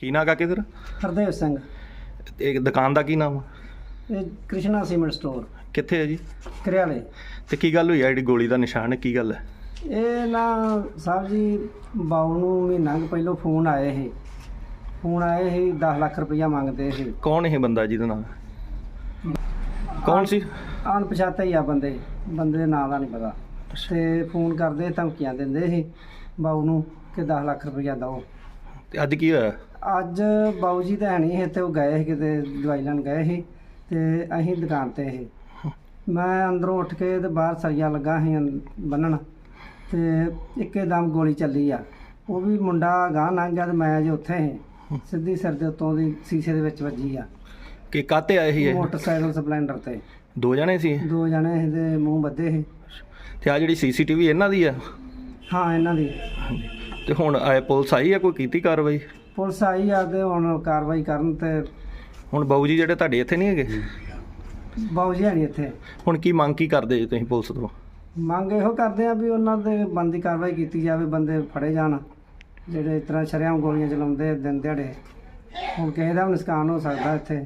ਕੀ ਨਾਂ ਕਾ ਕਿਧਰ ਹਰਦੇਵ ਸਿੰਘ। ਇਹ ਦੁਕਾਨ ਦਾ ਕੀ ਨਾਮ ਆ? ਇਹ ਕ੍ਰਿਸ਼ਨਾ ਸੀਮੈਂਟ ਸਟੋਰ। ਕਿੱਥੇ ਹੈ ਜੀ? ਕਰਿਆਲੇ। ਤੇ ਕੀ ਗੱਲ ਹੋਈ ਆ ਜਿਹੜੀ ਗੋਲੀ ਦਾ ਨਿਸ਼ਾਨ ਹੈ? ਕੀ ਗੱਲ ਹੈ? ਇਹ ਨਾ ਸਾਹਿਬ ਜੀ ਬਾਊ ਨੂੰ ਮਹੀਨਾ ਕੁ ਪਹਿਲਾਂ ਫੋਨ ਆਏ ਸੀ। ਫੋਨ ਆਏ ਸੀ 10 ਲੱਖ ਰੁਪਈਆ ਮੰਗਦੇ ਸੀ। ਕੌਣ ਇਹ ਬੰਦਾ ਜਿਹਦਾ ਨਾਮ ਕੌਣ ਸੀ? ਅਣਪਛਾਤੇ ਹੀ ਆ ਬੰਦੇ। ਬੰਦੇ ਦੇ ਨਾਂ ਦਾ ਨਹੀਂ ਪਤਾ। ਤੇ ਫੋਨ ਕਰਦੇ ਧਮਕੀਆਂ ਦਿੰਦੇ ਸੀ ਬਾਊ ਨੂੰ ਕਿ 10 ਲੱਖ ਰੁਪਈਆ ਦਿਓ। ਤੇ ਅੱਜ ਕੀ ਹੋਇਆ? ਅੱਜ ਬਾਊ ਜੀ ਤਾਂ ਹੈ ਨਹੀਂ ਤੇ ਉਹ ਗਏ ਸੀ ਕਿਤੇ ਦਵਾਈ ਲੈਣ ਗਏ ਸੀ ਤੇ ਅਸੀਂ ਦੁਕਾਨ ਤੇ ਸੀ। ਮੈਂ ਅੰਦਰੋਂ ਉੱਠ ਕੇ ਤੇ ਬਾਹਰ ਸਰੀਆ ਲੱਗਾ ਸੀ ਬੰਨਣ ਤੇ ਇੱਕੇ ਦਮ ਗੋਲੀ ਚੱਲੀ ਆ। ਉਹ ਵੀ ਮੁੰਡਾ ਗਾਂ ਲੰਘ ਗਿਆ ਤੇ ਮੈਂ ਅਜੇ ਉੱਥੇ ਸੀ। ਸਿੱਧੀ ਸਿਰ ਦੇ ਉੱਤੋਂ ਦੀ ਸ਼ੀਸ਼ੇ ਦੇ ਵਿੱਚ ਵੱਜੀ ਆ। ਕਿ ਕਾਤੇ ਆਏ ਸੀ ਇਹ? ਮੋਟਰਸਾਈਕਲ ਸਪਲੈਂਡਰ ਤੇ। ਦੋ ਜਣੇ ਸੀ? ਦੋ ਜਣੇ ਤੇ ਮੂੰਹ ਬੱਧੇ ਸੀ। ਤੇ ਆ ਜਿਹੜੀ ਸੀਸੀਟੀਵੀ ਇਹਨਾਂ ਦੀ ਆ? ਹਾਂ ਇਹਨਾਂ ਦੀ। ਤੇ ਹੁਣ ਆਏ ਪੁਲਿਸ ਆਈ ਆ ਕੋਈ ਕੀਤੀ ਕਾਰਵਾਈ? ਪੁਲਿਸ ਆਈ ਆ ਤੇ ਹੁਣ ਕਾਰਵਾਈ ਕਰਨ ਤੇ ਹੁਣ ਬਾਊ ਜੀ ਜਿਹੜੇ ਤੁਹਾਡੇ ਇੱਥੇ ਨਹੀਂ ਹੈਗੇ? ਬਾਊ ਜੀ ਹੈ ਨਹੀਂ ਇੱਥੇ। ਹੁਣ ਕੀ ਮੰਗ ਕੀ ਕਰਦੇ ਜੀ ਤੁਸੀਂ ਪੁਲਿਸ ਤੋਂ? ਮੰਗ ਇਹੋ ਕਰਦੇ ਆ ਵੀ ਉਹਨਾਂ ਦੇ ਬੰਦੀ ਕਾਰਵਾਈ ਕੀਤੀ ਜਾਵੇ ਬੰਦੇ ਫੜੇ ਜਾਣ। ਜਿਹੜੇ ਇਸ ਤਰ੍ਹਾਂ ਸ਼ਰੇਆਮ ਗੋਲੀਆਂ ਚਲਾਉਂਦੇ ਦਿਨ ਦਿਹਾੜੇ। ਹੁਣ ਕਿਸੇ ਦਾ ਵੀ ਨੁਕਸਾਨ ਹੋ ਸਕਦਾ ਇੱਥੇ।